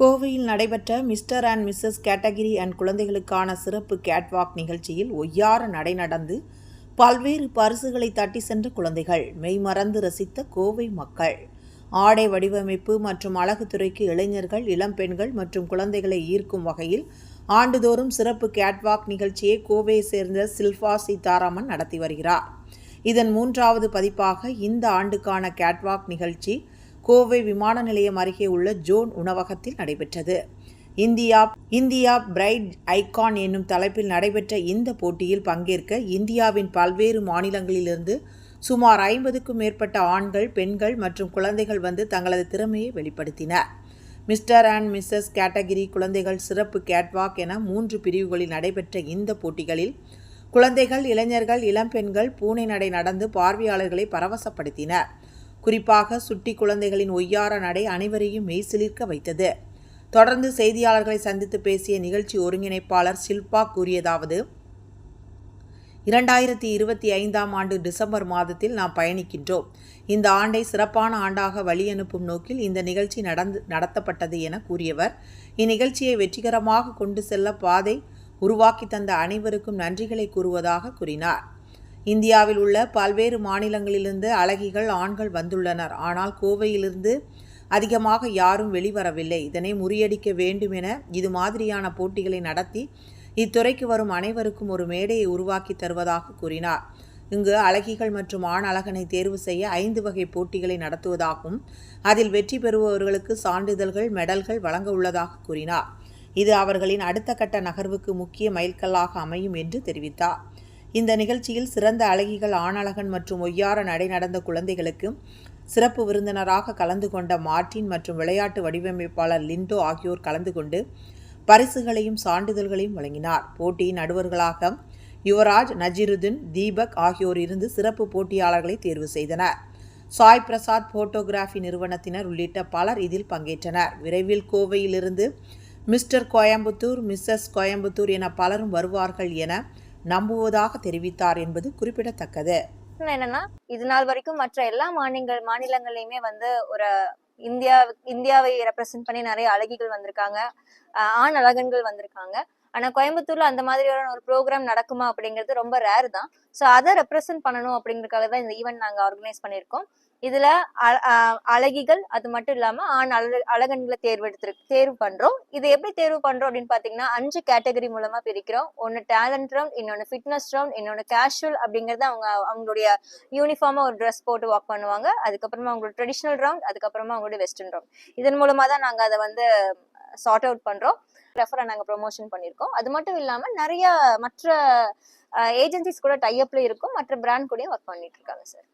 கோவையில் நடைபெற்ற mister and missus category and குழந்தைகளுக்கான சிறப்பு கேட்வாக் நிகழ்ச்சியில் ஒய்யார நடை நடந்து பல்வேறு பரிசுகளை தட்டி சென்ற குழந்தைகள் மெய்மறந்து ரசித்த கோவை மக்கள். ஆடை வடிவமைப்பு மற்றும் அழகுத்துறைக்கு இளைஞர்கள் இளம்பெண்கள் மற்றும் குழந்தைகளை ஈர்க்கும் வகையில் ஆண்டுதோறும் சிறப்பு கேட்வாக் நிகழ்ச்சியை கோவையை சேர்ந்த சில்பா சீதாராமன் நடத்தி வருகிறார். இதன் மூன்றாவது பதிப்பாக இந்த ஆண்டுக்கான கேட்வாக் நிகழ்ச்சி கோவை விமான நிலையம் அருகே உள்ள ஜோன் உணவகத்தில் நடைபெற்றது. இந்தியா இந்தியா பிரைட் ஐகான் என்னும் தலைப்பில் நடைபெற்ற இந்த போட்டியில் பங்கேற்க இந்தியாவின் பல்வேறு மாநிலங்களிலிருந்து சுமார் ஐம்பதுக்கும் மேற்பட்ட ஆண்கள் பெண்கள் மற்றும் குழந்தைகள் வந்து தங்களது திறமையை வெளிப்படுத்தினர். மிஸ்டர் அண்ட் மிஸ்ஸஸ் கேட்டகிரி குழந்தைகள் சிறப்பு கேட்வாக் என மூன்று பிரிவுகளில் நடைபெற்ற இந்த போட்டிகளில் குழந்தைகள் இளைஞர்கள் இளம்பெண்கள் பூனை நடை நடந்து பார்வையாளர்களை பரவசப்படுத்தினர். குறிப்பாக சுட்டி குழந்தைகளின் ஒய்யார நடை அனைவரையும் மெய்சிலிர்க்க வைத்தது. தொடர்ந்து செய்தியாளர்களை சந்தித்து பேசிய நிகழ்ச்சி ஒருங்கிணைப்பாளர் ஷில்பா கூறியதாவது இரண்டாயிரத்தி இருபத்தி ஐந்தாம் ஆண்டு டிசம்பர் மாதத்தில் நாம் பயணிக்கின்றோம். இந்த ஆண்டை சிறப்பான ஆண்டாக வழியனுப்பும் நோக்கில் இந்த நிகழ்ச்சி நடந்து நடத்தப்பட்டது என கூறியவர். இந்நிகழ்ச்சியை வெற்றிகரமாக கொண்டு செல்ல பாதை உருவாக்கி தந்த அனைவருக்கும் நன்றிகளை கூறுவதாக கூறினார். இந்தியாவில் உள்ள பல்வேறு மாநிலங்களிலிருந்து அழகிகள் ஆண்கள் வந்துள்ளனர். ஆனால் கோவையிலிருந்து அதிகமாக யாரும் வெளிவரவில்லை. இதனை முறியடிக்க வேண்டும் என இது மாதிரியான போட்டிகளை நடத்தி இத்துறைக்கு வரும் அனைவருக்கும் ஒரு மேடையை உருவாக்கி தருவதாக கூறினார். இங்கு அழகிகள் மற்றும் ஆண் அழகனை தேர்வு செய்ய ஐந்து வகை போட்டிகளை நடத்துவதாகவும் அதில் வெற்றி பெறுபவர்களுக்கு சான்றிதழ்கள் மெடல்கள் வழங்க உள்ளதாக கூறினார். இது அவர்களின் அடுத்த கட்ட நகர்வுக்கு முக்கிய மைல்கல்லாக அமையும் என்று தெரிவித்தார். இந்த நிகழ்ச்சியில் சிறந்த அழகிகள் ஆணழகன் மற்றும் ஒய்யார நடை நடந்த குழந்தைகளுக்கு சிறப்பு விருந்தினராக கலந்து கொண்ட மார்டின் மற்றும் விளையாட்டு வடிவமைப்பாளர் லிண்டோ ஆகியோர் கலந்து கொண்டு பரிசுகளையும் சான்றிதழ்களையும் வழங்கினார். போட்டியின் நடுவர்களாக யுவராஜ் நஜிருதீன் தீபக் ஆகியோர் இருந்து சிறப்பு போட்டியாளர்களை தேர்வு செய்தனர். சாய் பிரசாத் போட்டோகிராஃபி நிறுவனத்தினர் உள்ளிட்ட பலர் இதில் பங்கேற்றனர். விரைவில் கோவையிலிருந்து மிஸ்டர் கோயம்புத்தூர் மிஸ்ஸஸ் கோயம்புத்தூர் என பலரும் வருவார்கள் என நம்புவதாக தெரிவித்தார் என்பது குறிப்பிடத்தக்கது. என்னன்னா இது நாள் வரைக்கும் மற்ற எல்லா மாநிலங்கள் மாநிலங்களையுமே வந்து ஒரு இந்தியா இந்தியாவை ரெப்ரசென்ட் பண்ணி நிறைய அழகிகள் வந்திருக்காங்க. ஆண் அழகன்கள் வந்திருக்காங்க. ஆனா கோயம்புத்தூர்ல அந்த மாதிரியான ஒரு ப்ரோக்ராம் நடக்குமா அப்படிங்கிறது ரொம்ப ரேர் தான். ஸோ அதை ரெப்ரசென்ட் பண்ணணும் அப்படிங்கறதுக்காக தான் இந்த ஈவெண்ட் நாங்க ஆர்கனைஸ் பண்ணியிருக்கோம். இதுல அ- அழகிகள் அது மட்டும் இல்லாம ஆண் அழ அழகன்களை தேர்வெடுத்து தேர்வு பண்றோம். இது எப்படி தேர்வு பண்றோம் அப்படின்னு பாத்தீங்கன்னா அஞ்சு கேட்டகரி மூலமா பிரிக்கிறோம். ஒன்னு டேலண்ட் ரவுண்ட் இன்னொன்னு ஃபிட்னஸ் ரவுண்ட் இன்னொன்னு கேஷுவல் அப்படிங்கறது அவங்க அவங்களுடைய யூனிஃபார்மா ஒரு ட்ரெஸ் போட்டு வாக் பண்ணுவாங்க. அதுக்கப்புறமா அவங்களோட ட்ரெடிஷனல் ரவுண்ட் அதுக்கப்புறமா அவங்களுடைய வெஸ்டர்ன் ரவுண்ட் இதன் மூலமா தான் நாங்க அதை வந்து சார்ட் அவுட் பண்றோம். ரெஃபரை நாங்கள் ப்ரொமோஷன் பண்ணியிருக்கோம் அது மட்டும் இல்லாம நிறைய மற்ற ஏஜென்சிஸ் கூட டைஅப்ல இருக்கும். மற்ற பிராண்ட் கூடயும் ஒர்க் பண்ணிட்டு இருக்காங்க சார்